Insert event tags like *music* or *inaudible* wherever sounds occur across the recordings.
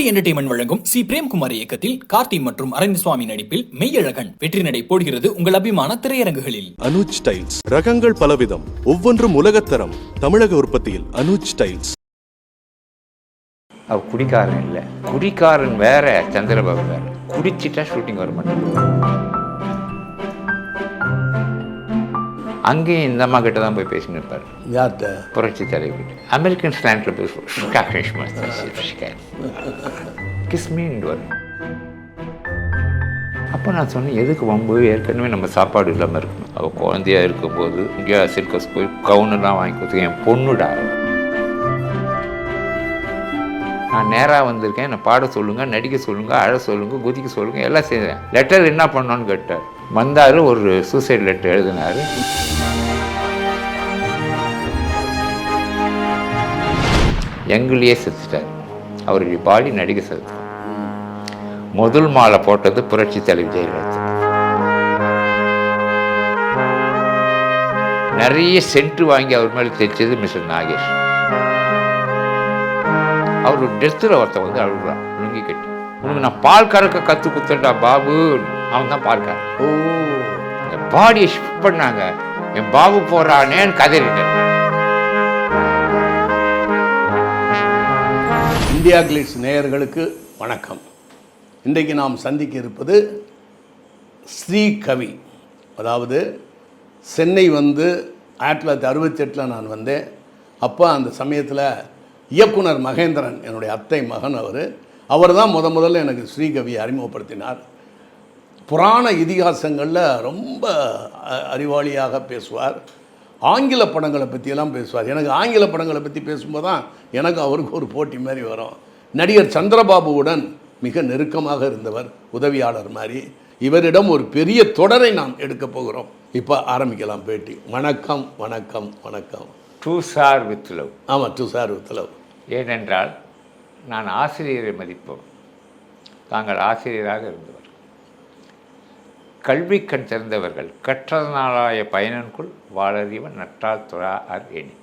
Sound entertainment வழங்கும் C. Premkumar இயக்கத்தில் கார்த்தி மற்றும் அரவிந்த்சுவாமி நடிப்பில் மெய்யழகன் வெற்றி நடை போடுகிறது உங்கள் அபிமான திரையரங்குகளில். அனுஜ் டைல்ஸ். ரகங்கள் பலவிதம். ஒவ்வொன்றும் உலகத்தரம் தமிழக உற்பத்தியில் அனுஜ் டைல்ஸ். அவர் குடிக்காரன் இல்லை. குடிக்காரன் வேற சந்திரபாபு வேற. குடிச்சிட்டா ஷூட்டிங் வர மாட்டேங்குது. அங்கேயும் இந்த அம்மா கிட்ட தான் போய் பேசின்னு இருப்பார் யார்கிட்ட? புரட்சி தலைவிட்டு அமெரிக்கன் ஸ்லாண்டில் பேசுவோம் கிஸ்மீன் வரும் அப்போ நான் சொன்னேன் எதுக்கு வம்பு? ஏற்கனவே நம்ம சாப்பாடு இல்லாமல் இருக்கணும். அவள் குழந்தையா இருக்கும்போது இங்கே சிர்கஸ் போய் கவுனெல்லாம் வாங்கி கொடுத்து என் பொண்ணுடா. நான் நேராக வந்திருக்கேன் என்னை பாட சொல்லுங்க நடிக்க சொல்லுங்க அழ சொல்லுங்க குதிக்க சொல்லுங்க எல்லாம் செய்தேன். லெட்டர் என்ன பண்ணோன்னு கேட்டார். வந்தார் ஒரு சூசைட் லெட்டர் எழுதினார். எங்களையே செத்துட்டார். அவருடைய பாடி நடிகை செத்து. முதல் மாலை போட்டது புரட்சி தலைவி ஜெயலலிதா. நிறைய சென்ட் வாங்கி அவர் மேலே தைச்சது மிஸ்டர் நாகேஷ். அவர் டெத்தில் ஒருத்தன் வந்து அழுகுறான் நுங்கி கட்டி உனக்கு நான் பால் கறக்க கற்று குத்துட்டா பாபு. அவன் தான் பால் ஓ இந்த பாடியை ஷிஃப்ட் பண்ணாங்க. என் பாபு போறானேன்னு கதறிட்டேன் இந்தியா கிளிட்ஸ் நேயர்களுக்கு வணக்கம். இன்றைக்கு நாம் சந்திக்க இருப்பது ஸ்ரீ கவி. அதாவது சென்னை வந்து ஆயிரத்தி தொள்ளாயிரத்தி அறுபத்தெட்டில் நான் வந்தேன். அப்போ அந்த சமயத்தில் இயக்குனர் மகேந்திரன் என்னுடைய அத்தை மகன் அவர். அவர் தான் முத முதல்ல எனக்கு ஸ்ரீகவியை அறிமுகப்படுத்தினார். புராண இதிகாசங்களில் ரொம்ப அறிவாளியாக பேசுவார். ஆங்கில படங்களை பற்றியெல்லாம் பேசுவார். எனக்கு ஆங்கில படங்களை பற்றி பேசும்போது தான் எனக்கு அவருக்கு ஒரு போட்டி மாதிரி வரும். நடிகர் சந்திரபாபுவுடன் மிக நெருக்கமாக இருந்தவர் உதவியாளர் மாதிரி. இவரிடம் ஒரு பெரிய தொடரை நாம் எடுக்க போகிறோம். இப்போ ஆரம்பிக்கலாம் பேட்டி. வணக்கம் வணக்கம் வணக்கம். டூ சார் வித் லவ் ஆமாம் டு சார் உத்தலவ் ஏனென்றால் நான் ஆசிரியரை மதிப்போம். தாங்கள் ஆசிரியராக இருந்தவர். கல்வி கண் திறந்தவர்கள் கற்றதனாலாய பயனன்குள் வாழறிவன் நட்டால் துறா அர் எணி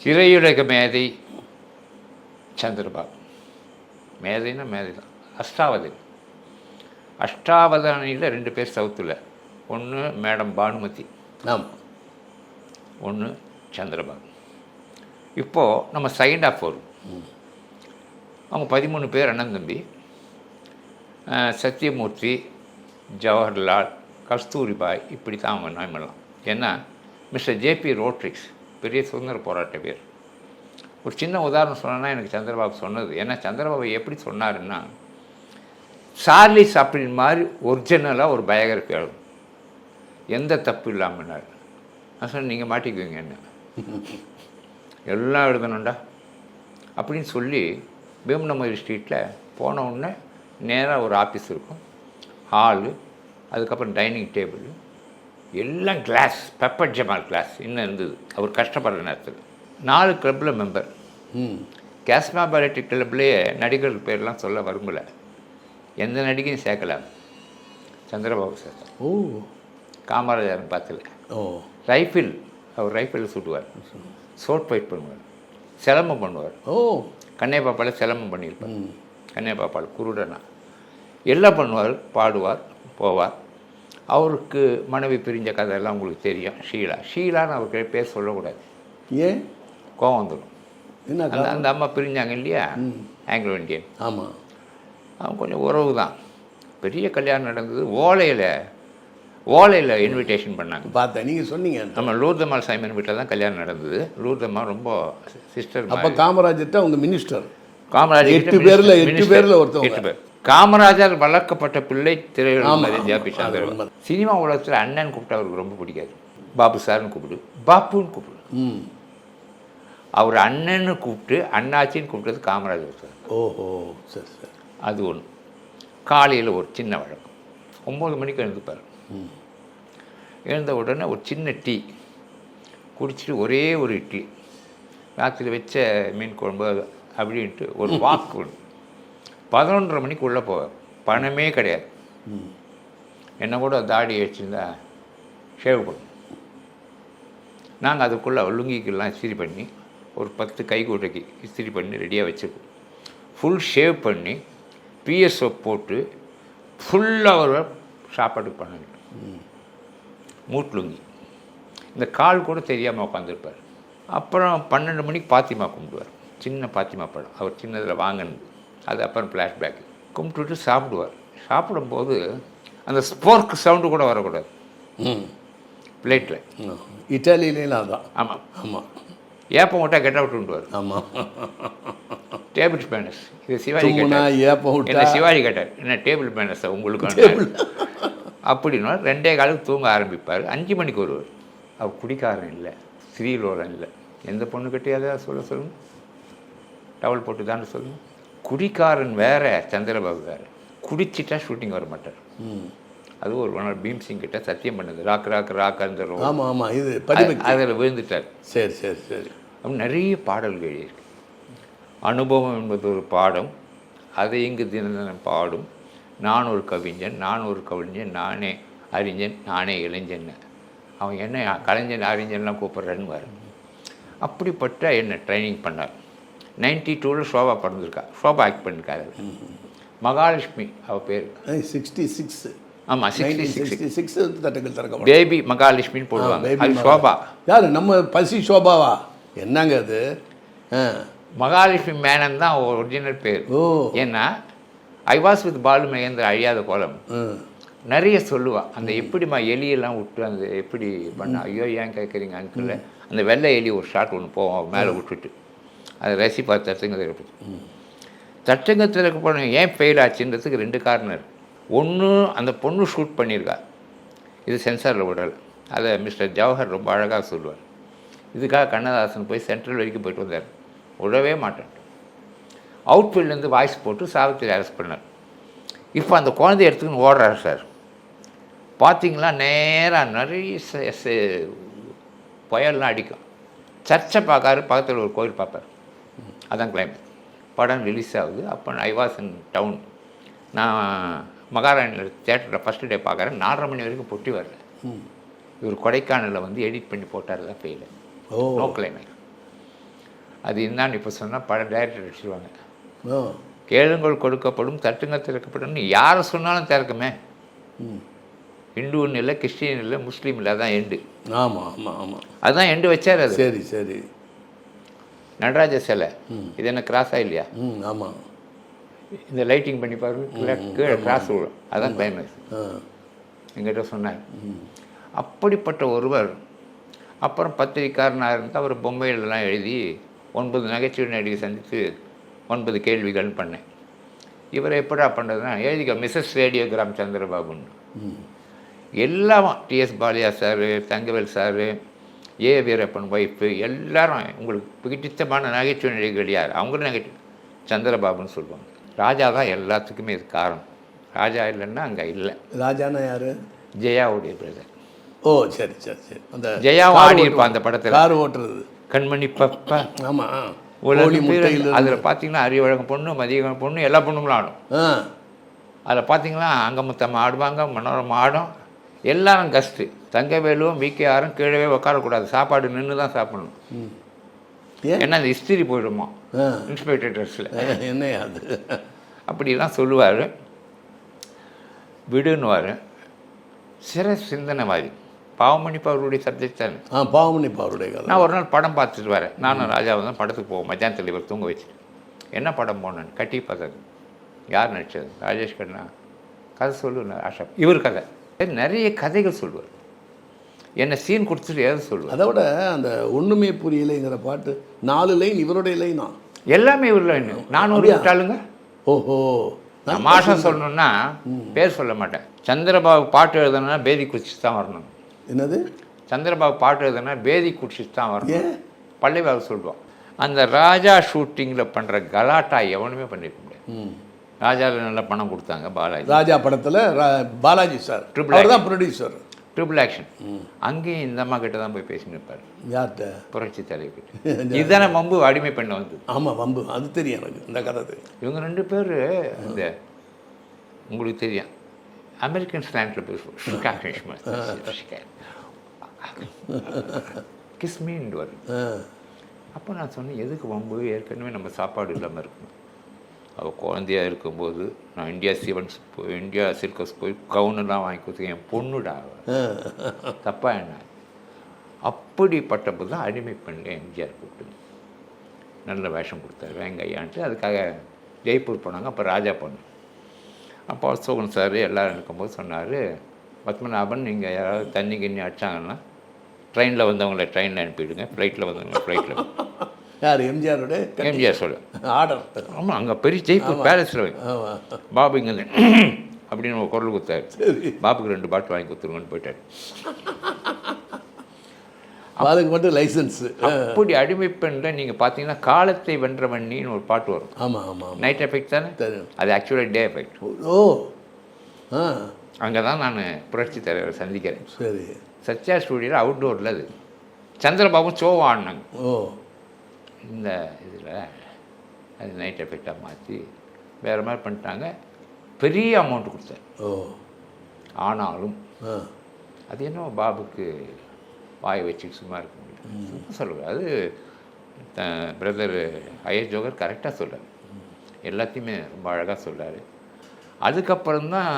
சிறையுலக மேதை சந்திரபாபு. மேதைன்னா மேதை தான் அஷ்டாவதி அஷ்டாவதானியில் ரெண்டு பேர் சவுத்தில். ஒன்று மேடம் பானுமதி. ஆமாம் ஒன்று சந்திரபாபு. இப்போது நம்ம செகண்ட் ஆஃப் வரும் அவங்க பதிமூணு பேர் அண்ணன் தம்பி சத்யமூர்த்தி ஜவஹர்லால் கஸ்தூரிபாய் இப்படி தான் அவங்க நாமெல்லாம் ஏன்னா மிஸ்டர் ஜேபி ரோட்ரிக்ஸ் பெரிய சுதந்திர போராட்ட பேர் ஒரு சின்ன உதாரணம் சொன்னேன்னா எனக்கு சந்திரபாபு சொன்னது. ஏன்னா சந்திரபாபு எப்படி சொன்னாருன்னா சார்லிஸ் அப்படின்னு மாதிரி ஒரிஜினலாக ஒரு பயோகிராஃபி எழுதும். எந்த தப்பு இல்லாமன்னாரு நான் சொன்னேன் நீங்கள் மாட்டிக்குவீங்க என்ன? *laughs* எல்லாம் எழுதணும்டா. அப்படின்னு சொல்லி பீம்னமரி ஸ்ட்ரீட்டில் போன உடனே நேராக ஒரு ஆஃபீஸ் இருக்கும். ஹாலு அதுக்கப்புறம் டைனிங் டேபிள் எல்லாம் கிளாஸ் பெப்பர் ஜமால் கிளாஸ் இன்னும் இருந்தது. அவர் கஷ்டப்படுற நேரத்தில். நாலு கிளப்பில் மெம்பர். ம். கேஸ்மா பாலிட்டி கிளப்லேயே நடிகர்கள் பேர்லாம் சொல்ல விரும்பல. எந்த நடிகையும் சேர்க்கல. சந்திரபாபு சார் ஓ. காமராஜர் பார்த்துல ஓ. ரைஃபிள் அவர் ரைஃபிள் சுட்டுவார். ஷோட் ஃபைட் பண்ணுவார். சிலம்பம் பண்ணுவார். ஓ. கண்ணையப்பாப்பால் சிலம்பம் பண்ணியிருப்பார். ம். கண்ணையப்பாப்பால் குருடனா. எல்லாம் பண்ணுவார் பாடுவார் போவார். அவருக்கு மனைவி பிரிஞ்ச கதையெல்லாம் உங்களுக்கு தெரியும் ஷீலா. ஷீலான்னு அவருக்கு பேர் சொல்லக்கூடாது. ஏன்? கோவம் வந்துடும். என்ன அந்த? அந்த அம்மா பிரிஞ்சாங்க இல்லையா? Anglo Indian. ஆமாம் அவன் கொஞ்சம் உறவு தான். பெரிய கல்யாணம் நடந்தது. ஓலையில் ஓலையில் இன்விடேஷன் பண்ணாங்க. பார்த்தேன். நீங்கள் சொன்னீங்க நம்ம லூர்தம்மாள் சைமன் வீட்டில் தான் கல்யாணம் நடந்தது. லூர்தம்மாள் ரொம்ப சிஸ்டர் அப்போ காமராஜர்ட்ட அவங்க மினிஸ்டர் காமராஜர் எட்டு பேர்ல- எட்டு பேர்ல ஒருத்தவங்க. எட்டு பேர். காமராஜர் வளர்க்கப்பட்ட பிள்ளை திரையுலகம் ஜாபி ஆமா, அது சந்திரன் உண்மை. சினிமா உலகத்தில் அண்ணன் கூப்பிட்டு அவருக்கு ரொம்ப பிடிக்காது. பாபு சார்னு கூப்பிடு பாப்புன்னு கூப்பிடு. அவர் அண்ணன்னு கூப்பிட்டு அண்ணாச்சின்னு கூப்பிட்டது காமராஜர் சார். ஓஹோ சரி சரி. அது ஒன்று காலையில் ஒரு சின்ன வழக்கம். ஒம்பது மணிக்கு எழுந்துப்பார். எழுந்த உடனே ஒரு சின்ன டீ குடிச்சிட்டு ஒரே ஒரு இட்லி. ராத்திரி வச்ச மீன் குழம்பு அப்படின்ட்டு ஒரு *laughs* வாக்கு ஒன்று பதினொன்றரை மணிக்கு உள்ளே போவார் பணமே கிடையாது. என்ன கூட தாடி வச்சுருந்தா ஷேவ் பண்ணும் நாங்கள் அதுக்குள்ளே லுங்கிக்கெல்லாம் இஸ்திரி பண்ணி ஒரு பத்து கைக்கூட்டைக்கு இஸ்திரி பண்ணி ரெடியாக வச்சுருக்கோம். ஃபுல் ஷேவ் பண்ணி பிஎஸ்ஓ போட்டு ஃபுல்லாக ஒரு சாப்பாடு பண்ணாங்க மூட்லுங்கி இந்த கால் கூட தெரியாமல் உட்காந்துருப்பார். அப்புறம் பன்னெண்டு மணிக்கு பாத்திமா கும்பிடுவார். சின்ன பாத்திமா படம் அவர் சின்னதில் வாங்கினது. அது அப்புறம் ஃப்ளாஷ்பேக் கும்பிட்டுட்டு சாப்பிடுவார். சாப்பிடும்போது அந்த ஸ்போர்க் சவுண்டு கூட வரக்கூடாது. பிளேட்டில் இட்டாலியிலாம் அதான். ஆமாம் ஆமாம் ஏப்பம் விட்டா கெட் அவுட் விட்டுவார் ஆமாம் டேபிள் ஸ்பேனஸ் இது சிவாஜி கேட்டார். ஏப்பம் விட்டா சிவாஜி கேட்டார்? என்ன டேபிள் மேனஸ் உங்களுக்கு அப்படின்னா ரெண்டே காலுக்கு தூங்க ஆரம்பிப்பார். அஞ்சு மணிக்கு வருவார். அவர் குடிக்காரன் இல்லை. ஸ்ரீலோரன் இல்லை. எந்த பொண்ணு கட்டியாவது சொல்ல சொல்லுங்க. டவல் போட்டு தானே சொல்லுங்க. குடிக்காரன் வேற சந்திரபாபு வேற. குடிச்சிட்டா ஷூட்டிங் வர மாட்டார். அது ஒரு நாள் பீம் சிங் கிட்ட சத்தியம் பண்ணது. ராக் ராக் ராக் அந்த ஆமாம் ஆமாம் இது அதில் விழுந்துட்டார். சரி சரி சரி. அப்படி நிறைய பாடல்கள் எழுதியிருக்கு. அனுபவம் என்பது ஒரு பாடம். அதை இங்கு தினம் பாடும். நான் ஒரு கவிஞன் நான் ஒரு கவிஞன் நானே அறிஞன் நானே இளைஞன். அவன் என்ன கலைஞன் அறிஞன்லாம் கூப்பிட்றேன்னு வர அப்படிப்பட்ட என்னை ட்ரைனிங் பண்ணார். நைன்டி டூவில் ஷோபா பிறந்திருக்கா. ஷோபா ஆக்ட் பண்ணிருக்காரு மகாலட்சுமி அவள் பேர். சிக்ஸ்டி சிக்ஸ் ஆமாம் சிக்ஸ்டி சிக்ஸ் சிக்ஸ்டி சிக்ஸ் வந்து தட்டுக்கள் திறக்க பேபி மகாலட்சுமின்னு போடுவாங்க. அது ஷோபா. யார்? நம்ம பசி சோபாவா என்னங்க அது? மகாலட்சுமி மேனன் தான் ஒரிஜினல் பேர். ஏன்னா I was with Balu Mahendra Azhiyatha Kolam. நிறைய சொல்லுவா. அந்த எப்படிம்மா எலியெல்லாம் விட்டு அந்த எப்படி பண்ண? ஐயோ ஏன் கேட்குறீங்க அங்கிள் அந்த வெள்ளை எலி ஒரு ஷாட் ஒன்று போவோம் மேலே விட்டுட்டு. அதை ரசி ரசிப்பா தச்சங்கத்தில் பற்றி தச்சங்கத்தில் போன ஏன் ஃபெயில் ஆச்சுன்றதுக்கு ரெண்டு காரணம் இருக்குது ஒன்று அந்த பொண்ணு ஷூட் பண்ணியிருக்கா. இது சென்சாரில் விடலை. அதை மிஸ்டர் ஜவஹர் ரொம்ப அழகாக சொல்லுவார். இதுக்காக கண்ணதாசன் போய் சென்ட்ரல் வரைக்கும் போயிட்டு வந்தார். விடவே மாட்டேன். அவுட்ஃபீல்ட்லேருந்து வாய்ஸ் போட்டு சாவித்திரி அரெஸ்ட் பண்ணார். இப்போ அந்த குழந்தைய எடுத்துக்கின்னு ஓடுறாரு சார் பார்த்தீங்களா நேராக நிறைய புயல்லாம் அடிக்கும். சர்ச்சை பார்க்காரு பக்கத்தில் ஒரு கோயில் பார்ப்பார். அதான் கிளைமேட் படம் ரிலீஸ் ஆகுது. அப்போ ஐ வாஸ் இன் டவுன் நான் மகாராணியில் தேட்டரில் ஃபஸ்ட்டு டே பார்க்குறேன். நாலரை மணி வரைக்கும் பொட்டி வரல. இவர் கொடைக்கானலில் வந்து எடிட் பண்ணி போட்டார் தான் ஃபெயிலு ஓ. நோ கிளைமேட் அது என்னன்னு இப்போ சொன்னால் படம் டைரக்டர் அடிச்சிருவாங்க. ஓ. கேளுங்கள் கொடுக்கப்படும் தட்டுங்க திறக்கப்படும். யாரை சொன்னாலும் திறக்குமே. ம். இந்துன்னு இல்லை கிறிஸ்டின் இல்லை முஸ்லீம் இல்லை அதான் எண்டு ஆமாம் ஆமாம் ஆமாம் அதுதான் எண்டு வச்சார் அது. சரி சரி. நடராஜ சிலை. இது என்ன கிராஸா இல்லையா? ஆமாம் இந்த லைட்டிங் பண்ணி பாரு கீழே கிராஸ் விழும். அதான் கிளைமேக்ஸ் எங்கிட்ட சொன்னார். அப்படிப்பட்ட ஒருவர் அப்புறம் பத்திரிக்காரனாக இருந்து அவர் பொம்மைகளெல்லாம் எழுதி ஒன்பது நகைச்சுவை நடிகை சந்தித்து ஒன்பது கேள்விகள் பண்ணேன். இவரை எப்படா பண்ணுறதுன்னா எழுதிக்க மிஸ்ஸஸ் ரேடியோகிராம் சந்திரபாபுன்னு. எல்லாம் TS Balaiah sir Thangavel sir A Veerappan wife எல்லாரும் உங்களுக்கு பிடித்தமான நகைச்சுவை நடிகர்கள் யார்? அவங்களும் நகைச்சுவை. சந்திரபாபுன்னு சொல்லுவாங்க. ராஜா தான் எல்லாத்துக்குமே இது காரணம். ராஜா இல்லைன்னா அங்கே இல்லை. ராஜானா யாரு? ஜெயாவுடைய பிரதர் ஓ சரி சரி சரி. அந்த ஜெயாவும் கார் ஆடி ஓட்டுறது. இருப்பா அந்த படத்துல. கார் ஓட்டுறது. கண்மணி பப்பா. ஆமாம் அதில் பார்த்தீங்கன்னா அறிவழகம் பொண்ணு மதியழகம் பொண்ணு எல்லா பொண்ணுங்களும் ஆடும். அதில் பார்த்தீங்கன்னா அங்கமுத்தம்மா ஆடுவாங்க மனோரமா ஆடும். எல்லாரும் கஸ்ட்டு தங்கவேலுவும் விகேஆரும் கீழவே உட்காரக்கூடாது சாப்பாடு நின்று தான் சாப்பிடணும். ம். ஏன்? ஏன்னா அந்த இஸ்திரி போயிடுமா? இன்ஸ்பெக்டர் ட்ரெஸ்ஸில் என்னையா அது? அப்படிலாம் சொல்லுவார். விடுன்னுவார். சிற சிந்தனைவாதி பாவமணிப்பு அவருடைய சப்ஜெக்ட் தானே. ஆ பாவமணிப்பா அவருடைய நான் ஒரு நாள் படம் பார்த்துட்டு வரேன். நானும் ராஜாவும் தான் படத்துக்கு போவோம். மத்தியானத்தில் இவர் தூங்க வச்சுட்டு. என்ன படம் போனேன் கட்டி பார்த்தது யார் நடிச்சது? ராஜேஷ் கண்ணா. கதை சொல்லு ஆஷா இவர் கதை. நிறைய கதைகள் சொல்லுவார் என்ன சீன் கொடுத்துட்டு எதை சொல்லுவார் அதை விட அந்த ஒண்ணுமே புரியலைங்கிற பாட்டு நாலு லைன் இவருடைய லைனா? எல்லாமே இவரில் இன்னும் நானூறு? விட்டாளுங்க. ஓஹோ. தமாஷா சொல்லணும்னா பேர் சொல்ல மாட்டேன். சந்திரபாபு பாட்டு எழுதணும்னா பேதி குடிச்சு தான் வரணும். என்னது? சந்திரபாபு பாட்டு எழுதுனா பேதி குடிச்சிட்டு தான் வரணும். பள்ளிவாக சொல்லுவோம் அந்த ராஜா ஷூட்டிங்கில் பண்ணுற கலாட்டா எவனுமே பண்ணிருக்க முடியாது. ராஜாவில் நல்ல பணம் கொடுத்தாங்க பாலாஜி. ராஜா படத்துல பாலாஜி சார். Triple அவர் தான் ப்ரொடியூசர் ட்ரிபிள் ஆக்ஷன் அங்கேயும் இந்த அம்மா கிட்ட தான் போய் பேசின்னு இருப்பார். யார்கிட்ட? புரட்சி தலைவர் *laughs* இதுதானே மம்பு அடிமை பெண்ணை வந்து. ஆமா வம்பு. அது தெரியும் எனக்கு இந்த கதை தெரியும். இவங்க ரெண்டு பேர் இந்த உங்களுக்கு தெரியும். அமெரிக்கன் ஸ்லாண்டில் பேசுவோம் கிஸ்மின்னு வரும் அப்போ நான் சொன்னேன் எதுக்கு வம்பு? ஏற்கனவே நம்ம சாப்பாடு இல்லாமல் இருக்கணும். அவள் குழந்தையா இருக்கும்போது நான் இந்தியா சிவன்ஸ் போய் இந்தியா சில்கஸ் போய் கவுனெல்லாம் வாங்கி கொடுத்து என் பொண்ணுடா அவ. தப்பா என்ன? அப்படிப்பட்டப்போ தான் அடிமை பண்ணல எம்ஜிஆர் கூப்பிட்டு நல்ல வேஷம் கொடுத்தாரு வேங்கையான்ட்டு. அதுக்காக ஜெய்ப்பூர் போனாங்க அப்போ ராஜா பொண்ணு அப்போ அசோகன் சார் எல்லோரும் இருக்கும்போது சொன்னார் பத்மநாபன் நீங்கள் யாராவது தண்ணி கிண்ணி அடிச்சாங்கன்னா ட்ரெயினில் வந்தவங்கள ட்ரெயினில் அனுப்பிவிடுங்க ஃப்ளைட்டில் வந்தவங்கள ஃப்ளைட்டில் யார்? எம்ஜிஆரோட எம்ஜிஆர் சொல்ல ஆர்டர் ஆமாம் அங்கே பெரிய ஜெய்ப்பூர் பேலஸில் பாபு இங்கே *clears throat* அப்படின்னு குரல் கொடுத்தாரு. பாபுக்கு ரெண்டு பாட்டு வாங்கி கொடுத்துருங்கன்னு போயிட்டாரு. அதுக்கு மட்டும் லைசன்ஸு அப்படி அடிமை பெண்ணில் நீங்கள் பார்த்தீங்கன்னா காலத்தை வென்றவண்ணின்னு ஒரு பாட்டு வரும். ஆமாம் ஆமாம் நைட் எஃபெக்ட் தானே. அது ஆக்சுவலாக டே எஃபெக்ட் ஓ. ஆ. அங்கே தான் நான் புரட்சி தலைவரை சந்திக்கிறேன். சரி. சத்யா ஸ்டூடியோவில் அவுட்டோரில் அது. சந்திரபாபு சோவா ஆடினாங்க. ஓ. இந்த இதில் அது நைட் எஃபெக்டாக மாற்றி வேறு மாதிரி பண்ணிட்டாங்க. பெரிய அமௌண்ட் கொடுத்தாரு ஓ. ஆனாலும் அது என்ன பாபுக்கு வாய் வச்சுட்டு சும்மா இருக்க முடியும் சொல்லுவார் அது பிரதர் ஐயர் ஜோகர் கரெக்டாக சொல்றாரு. எல்லாத்தையுமே ரொம்ப அழகாக சொல்றாரு. அதுக்கப்புறம் தான்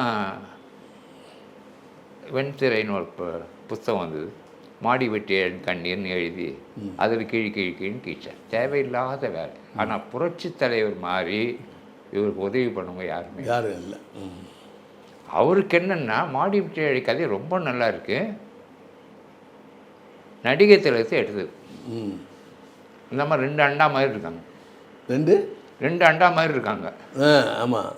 வெண்திரைன்னு ஒரு புஸ்தகம் வந்தது. மாடி வெட்டி என் கண்ணீர்னு எழுதி அதில் கீழ் கீழ் கீழ்னு கீழ்ச்சார் தேவையில்லாத வேலை. ஆனால் புரட்சி தலைவர் மாதிரி இவருக்கு உதவி பண்ணவங்க யாருமே. யாரும் இல்லை. அவருக்கு என்னன்னா மாடி விட்டு கதை ரொம்ப நல்லா இருக்கு. நடிகை திலகத்தை எடுத்தது. ம். இந்த மாதிரி ரெண்டு அண்டா மாதிரி இருக்காங்க. ரெண்டு? ரெண்டு அண்டா மாதிரி இருக்காங்க. ஆமாம்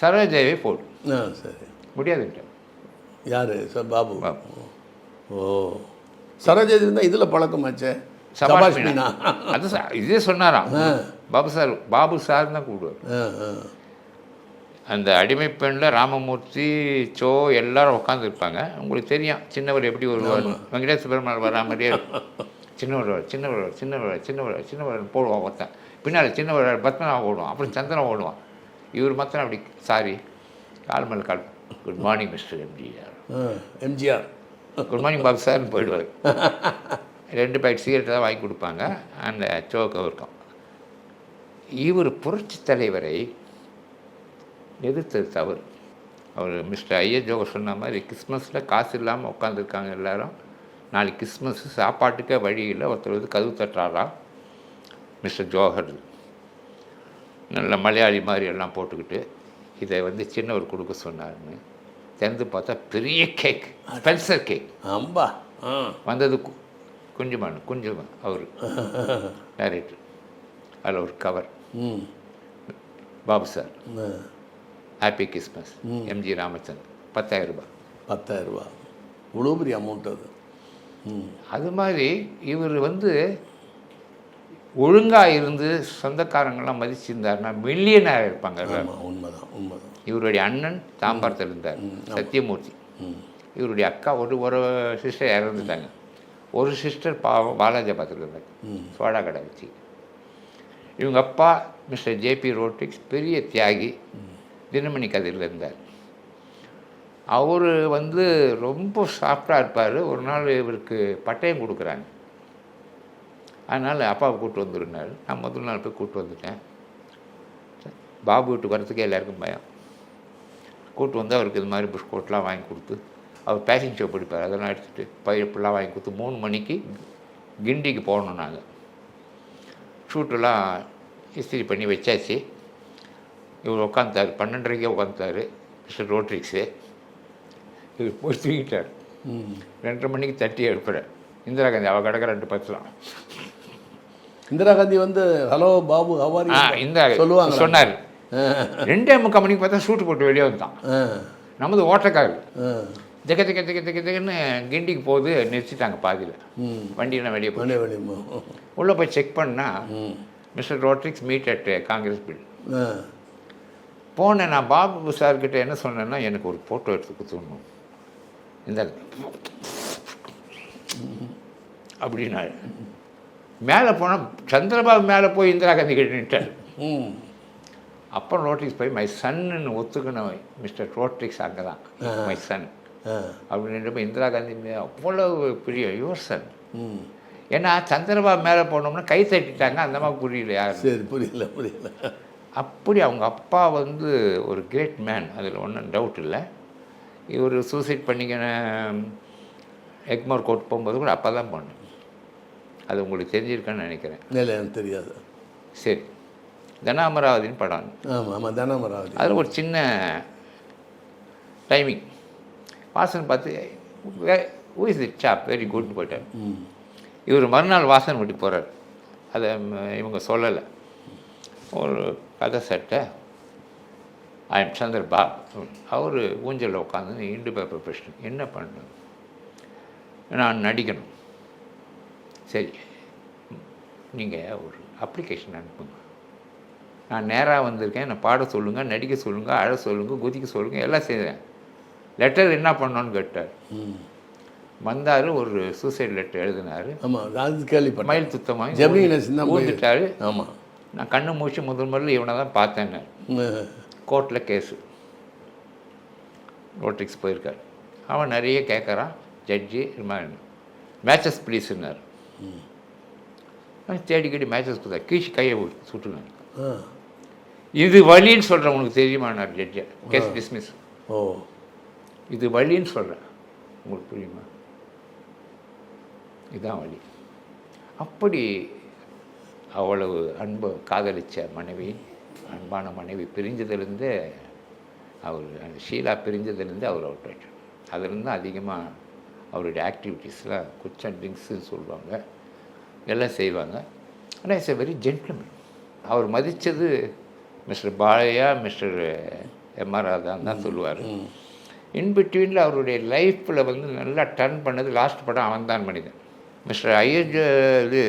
சரோஜாவே போடு. ஆ சரி. முடியாதுன்ட்டு யார்? சார் பாபு. பாபு. ஓ. சரோஜதி இருந்தால் இதில் பழக்கமாச்சே சபாஷ் மீனா. அது சா- இதே சொன்னாராம். பாபு சார் பாபு சார் தான் கூப்பிடுவார். அந்த அடிமை பெண்ணில் ராமமூர்த்தி சோ எல்லாரும் உட்காந்துருப்பாங்க உங்களுக்கு தெரியும் சின்னவர் எப்படி வருவார் வெங்கடேச பெருமாள் வரா மாதிரியே. சின்னவர் வர சின்னவர் வர சின்னவர் வர சின்னவர் வர சின்னவர் போடுவான் ஒருத்தன். பின்னால் சின்னவர் வர பத்மநாபம் ஓடுவான் அப்புறம் சந்திரன் ஓடுவான். இவர் மாத்திரம் அப்படி சாரி கால் மேல் கால். Good morning Mr MGR MGR good morning Babu சார்னு போயிடுவார். ரெண்டு பேக் சிகரெட் தான் வாங்கி கொடுப்பாங்க. அந்த சோக்கம் இருக்கும். இவர் புரட்சி தலைவரை எதிர்த்தது தவறு. அவர் மிஸ்டர் ஐயர் ஜோகர் சொன்ன மாதிரி கிறிஸ்மஸில் காசு இல்லாமல் உட்காந்துருக்காங்க எல்லாரும். நாளைக்கு கிறிஸ்மஸ் சாப்பாட்டுக்கே வழி இல்லை. ஒருத்தர் வந்து கதவு தட்டுறாராம் மிஸ்டர் ஜோஹர். நல்ல மலையாளி மாதிரி எல்லாம் போட்டுக்கிட்டு இதை வந்து சின்னவர் கொடுக்க சொன்னாருன்னு. திறந்து பார்த்தா பெரிய கேக் ஸ்பென்சர் கேக் அம்பா வந்தது குஞ்சுமான் குஞ்சுமான் அவர். டைரக்டர் அதில் ஒரு கவர் ம். Babu sir. Happy Christmas MG Ramachandran பத்தாயிரம் ரூபாய். பத்தாயிரம் ரூபா இவ்வளோ பெரிய அமௌண்ட் அது. ம். அது மாதிரி இவர் வந்து ஒழுங்காக இருந்து சொந்தக்காரங்கெல்லாம் மதிச்சிருந்தாருன்னா மில்லியனாக இருப்பாங்க உண்மைதான் உண்மைதான். இவருடைய அண்ணன் தாம்பாரத்தில் இருந்தார் சத்தியமூர்த்தி. இவருடைய அக்கா ஒரு ஒரு சிஸ்டர் இறந்துட்டாங்க. ஒரு சிஸ்டர் பாவம் பாலாஜாபாத்தில் இருந்தாங்க சோடா கடை வச்சு. இவங்க அப்பா மிஸ்டர் ஜேபி ரோட்ரிக்ஸ் பெரிய தியாகி தினமணி கதையில் இருந்தார். அவர் வந்து ரொம்ப சாஃப்டாக இருப்பார். ஒரு நாள் இவருக்கு பட்டயம் கொடுக்குறாங்க. அதனால் அப்பாவை கூப்பிட்டு வந்துருந்தார் நான் முதல் நாள் போய் கூப்பிட்டு வந்துட்டேன். பாபு வீட்டுக்கு வரத்துக்கே எல்லாருக்கும் பயம். கூப்பிட்டு வந்து அவருக்கு இது மாதிரி பிஸ்கோட்லாம் வாங்கி கொடுத்து அவர் பேஷன் ஷோ படிப்பார். அதெல்லாம் எடுத்துகிட்டு பயிர்ப்புலாம் வாங்கி கொடுத்து மூணு மணிக்கு கிண்டிக்கு போகணும் நாங்கள் ஷூட்டெல்லாம் இஸ்திரி பண்ணி வச்சாச்சு. இவர் உட்காந்தாரு பன்னெண்டரைக்கே உட்காந்துட்டாரு மிஸ்டர் ரோட்ரிக்ஸு. இவர் போய் தூங்கிட்டார். ரெண்டரை மணிக்கு தட்டி எழுப்புறார் இந்திரா காந்தி அவள் கிடக்க ரெண்டு பத்துலாம். இந்திரா காந்தி வந்து ஹலோ பாபு ஹவாரி ஆ இந்த சொல்லுவாங்க சொன்னார். ரெண்டே முக்கால் மணிக்கு பார்த்தா ஷூட்டு போட்டு வெளியே வந்தான் நமது ஓட்டக்கார் ஆ. ஜெக ஜெக ஜெக ஜெக ஜெகன்னு கிண்டிக்கு போகுது நிறுத்திட்டாங்க பாதியில். ம். வண்டியெல்லாம் வெளியே போய் உள்ளே போய் செக் பண்ணால் Mr Rodrigues meet at Congress bill. போனேன் நான் பாபு சார்கிட்ட என்ன சொன்னேன்னா எனக்கு ஒரு ஃபோட்டோ எடுத்து கொடுத்துடணும். இந்த அப்படின்னாரு. மேலே போனால் சந்திரபாபு மேலே போய் இந்திரா காந்தி கிட்ட நின்ட்டார். அப்புறம் ரோட்ரிக்ஸ் போய் மை சன்னு ஒத்துக்கின மிஸ்டர் ரோட்ரிக்ஸ் அங்கே தான் மை சன் அப்படின்னு போய் இந்திரா காந்தி மேல அவ்வளவு பெரிய யுவர் சன் ஏன்னா சந்திரபாபு மேலே போனோம்னா கை தட்டிட்டாங்க அந்த மாதிரி புரியல யாரும் சரி புரியல புரியல. அப்படி அவங்க அப்பா வந்து ஒரு கிரேட் மேன் அதில் ஒன்றும் டவுட் இல்லை. இவர் சூசைட் பண்ணிக்கின எக்மோர் கோர்ட் போகும்போது கூட அப்பா தான் போனேன். அது உங்களுக்கு தெரிஞ்சிருக்கான்னு நினைக்கிறேன். இல்லை எனக்கு தெரியாது. சரி. தனாமராவதின்னு படம் ஆமாம் ஆமாம் தனமராவதி. அதில் ஒரு சின்ன டைமிங் வாசன் பார்த்து ஊ இஸ் இட் சாப் வெரி குட் போயிட்டார். இவர் மறுநாள் வாசன் வீட்டுக்கு போகிறார் அதை இவங்க சொல்லலை. ஒரு கதை சட்டை ஐ எம் சந்தர் பாப் அவர் ஊஞ்சலில் உட்காந்து இண்டு பேப்பர் பிரச்சனை என்ன பண்ணணும் நான் நடிக்கணும். சரி நீங்கள் ஒரு அப்ளிகேஷன் அனுப்புங்க. நான் நேராக வந்திருக்கேன் என்னை பாட சொல்லுங்கள் நடிக்க சொல்லுங்கள் அழ சொல்லுங்கள் குதிக்க சொல்லுங்கள் எல்லாம் செய்கிறேன் லெட்டர் என்ன பண்ணோன்னு கேட்டார். வந்தார் ஒரு சூசைட் லெட்டர் எழுதினார். ஆமாம் அது மயில் துத்தமாக ஜெமினி கணேசன் தான் போய் ஊந்துட்டாரு. ஆமாம் நான் கண்ணு மூச்சு முதல் முதல்ல இவனை தான் பார்த்தேன்னு கோர்ட்டில் கேஸு. ரோட்ரிக்ஸ் போயிருக்காரு. அவன் நிறைய கேட்குறான் ஜட்ஜி இது மாதிரி. மேட்சஸ் ப்ளீஸ்னார் தேடிக்கடி மேட்சஸ் கொடுத்தா கீழ்ச்சி கையை சுட்டுனார். ஆ. இது வழின்னு சொல்கிறேன் உனக்கு தெரியுமானார் ஜட்ஜி கேஸ் டிஸ்மிஸ் ஓ. இது வழின்னு சொல்கிறேன் உங்களுக்கு புரியுமா? இதுதான் வழி. அப்படி அவ்வளவு அன்பு காதலிச்ச மனைவி அன்பான மனைவி பிரிஞ்சதுலேருந்தே அவர் அந்த ஷீலா பிரிஞ்சதுலேருந்து அவர் அவுட் ஆயிட்டார். அதுலேருந்து அதிகமாக அவருடைய ஆக்டிவிட்டீஸ்லாம் குச்சன் ட்ரிங்க்ஸுன்னு சொல்லுவாங்க. எல்லாம் செய்வாங்க. ஆனால் இட்ஸ் எ வெரி ஜென்டில்மேன் அவர் மதித்தது மிஸ்டர் பாலையா மிஸ்டர் எம்ஆர் ராதான் தான் சொல்லுவார். இன் பிட்வீனில் அவருடைய லைஃப்பில் வந்து நல்லா டர்ன் பண்ணது லாஸ்ட் படம் அவன்தான் மனிதன். மிஸ்டர் ஐயர் இது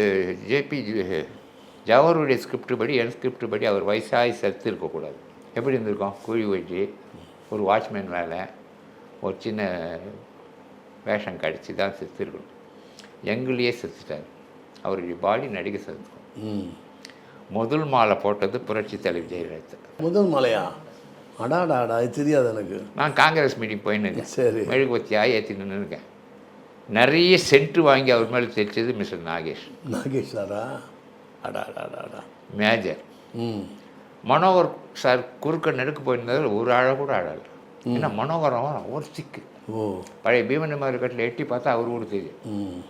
ஜேபி ஜவஹருடைய ஸ்கிரிப்ட் படி என் ஸ்கிரிப்ட் படி அவர் வயசாகி செத்து இருக்கக்கூடாது எப்படி இருந்திருக்கோம்? கூலி வச்சு ஒரு வாட்ச்மேன் வேலை ஒரு சின்ன வேஷம் கடிச்சு தான் செத்து இருக்கணும் எங்களையே செத்துட்டார். அவருடைய பாடி நடிகை செத்துக்கும் முதல் மாலை போட்டது புரட்சி தலைவி ஜெயலலிதா. முதல் மலையா? அடாடாடா இது தெரியாது எனக்கு. நான் காங்கிரஸ் மீட்டிங் போயின்னு சரி. மெழுகுவத்தியாக ஏற்றி நின்று இருக்கேன் நிறைய சென்ட் வாங்கி அவர் மேலே தைச்சது மிஸ்டர் நாகேஷ். நாகேஷ் சாரா? அடாடாடாடா மேஜர். ம். மனோகர் சார் குறுக்க நெடுக்க போயிருந்ததில் ஒரு அழ கூட அழல ஏன்னா மனோகரம் ஒரு சிக்கு. ஓ. பழைய பீமன் மாதிரி கட்டில் எட்டி பார்த்தா அவர் கூட தெரியும். ம்.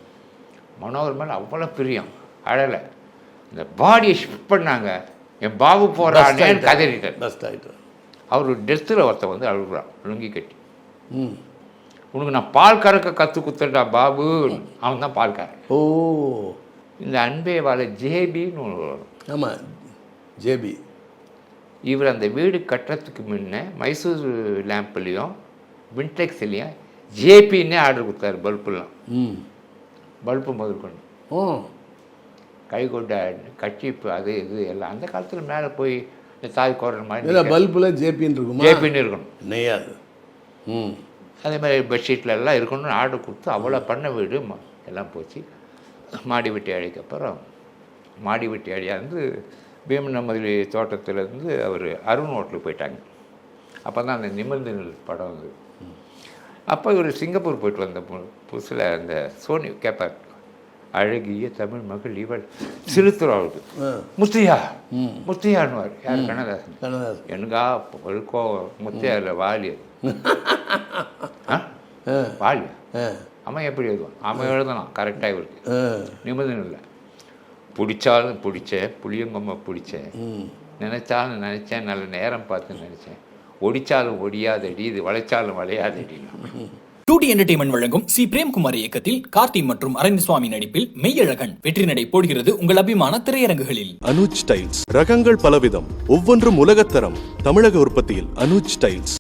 மனோகர் மேலே அவ்வளோ பிரியம். அழலை இந்த பாடியை ஷிஃப்ட் பண்ணாங்க. என் பாபு போகிறானேன்னு கதறிட்டார். பெஸ்ட் ஆகிட்டு அவர் டெத்தில் ஒருத்தன் வந்து அழுகுறான். லுங்கி கட்டி. ம். உனக்கு நான் பால் கறக்க கற்று குத்துட்டா பாபு. அவன் தான் பால் கறக்க ஓ. இந்த அன்பே வாழ ஜேபின்னு ஒன்று வரும். ஆமாம் ஜேபி. இவர் அந்த வீடு கட்டுறதுக்கு முன்ன மைசூர் லேம்ப்லேயும் வின்டெக்ஸ்லேயும் ஜேபின்னே ஆர்டர் கொடுத்தாரு பல்புலாம். ம். பல்பு முதற்கொண்டு ஓ. கை கொண்ட கட்சிப்பு அது இது எல்லாம். அந்த காலத்தில் மேலே போய் இந்த தாய் கோரல் மாதிரி பல்பில் ஜேபின்னு இருக்குமா? ஜேபின்னு இருக்கணும். நெய்யாது ம். அதே மாதிரி பெட்ஷீட்டில் எல்லாம் இருக்கணும்னு ஆர்டர் கொடுத்து அவ்வளோ பண்ண வீடு எல்லாம் போச்சு. மாடி வெட்டி அப்புறம் மாடி வெட்டி பீமன முதலி தோட்டத்துலேருந்து அவர் அருண் ஹோட்டலுக்கு போயிட்டாங்க. அப்போ தான் அந்த நிமிர்ந்து படம் வந்து அப்போ இவர் சிங்கப்பூர் போயிட்டு வந்த புதுசில் அந்த சோனி கேட்பார் அழகிய தமிழ் மகள் இவள். சிறுத்துறாவுக்கு முத்தையா. ம். முத்தையான்னுவார். யார்? கண்ணதாசன். எனக்கா வாலி அது. *laughs* ஆ? ஆ. வாலி? ஆ. அவன் எப்படி எழுதுவான்? அவன் எழுதலாம். கரெக்டாக இவருக்கு நிபந்தனை இல்லை பிடிச்சாலும் பிடிச்சேன். புளியங்கொம்மை பிடிச்சேன். நினைச்சாலும் நினைச்சேன். நல்ல நேரம் பார்த்து நினைச்சேன். ஒடிச்சாலும் ஒடியாதடி. இது வளைச்சாலும் வளையாதடி டூ டி என்டர்டைன்மெண்ட் வழங்கும் சி. பிரேம்குமார் இயக்கத்தில் கார்த்தி மற்றும் அரவிந்த்சுவாமி நடிப்பில் மெய்யழகன் வெற்றி நடை போடுகிறது உங்கள் அபிமான திரையரங்குகளில். அனுஜ் டைல்ஸ் ரகங்கள் பலவிதம். ஒவ்வொன்றும் உலகத்தரம். தமிழக உற்பத்தியில் அனுஜ் டைல்ஸ்